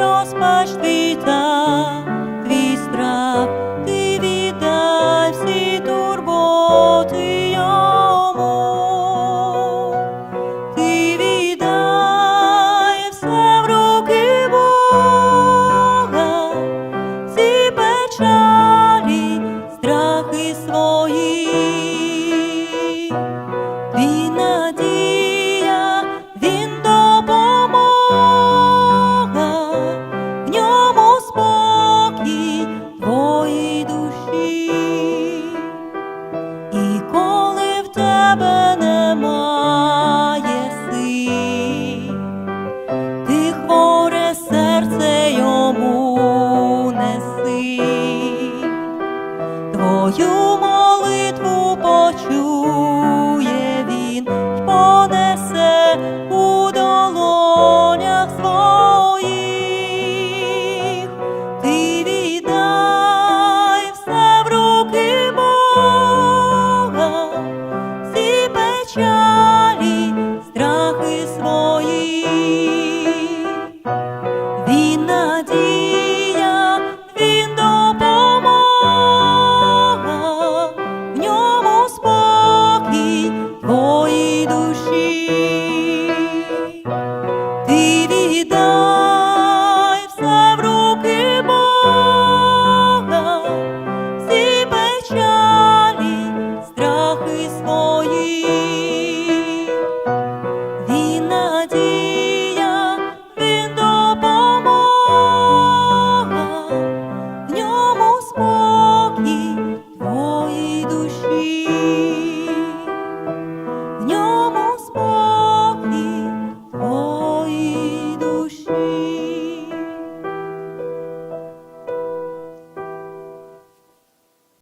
розпач ти та тебе немає сил, ти хворе серце йому неси, твою молитву почув. печалі, страхи свої, він надія, він допомога, в ньому спокій твоїй душі.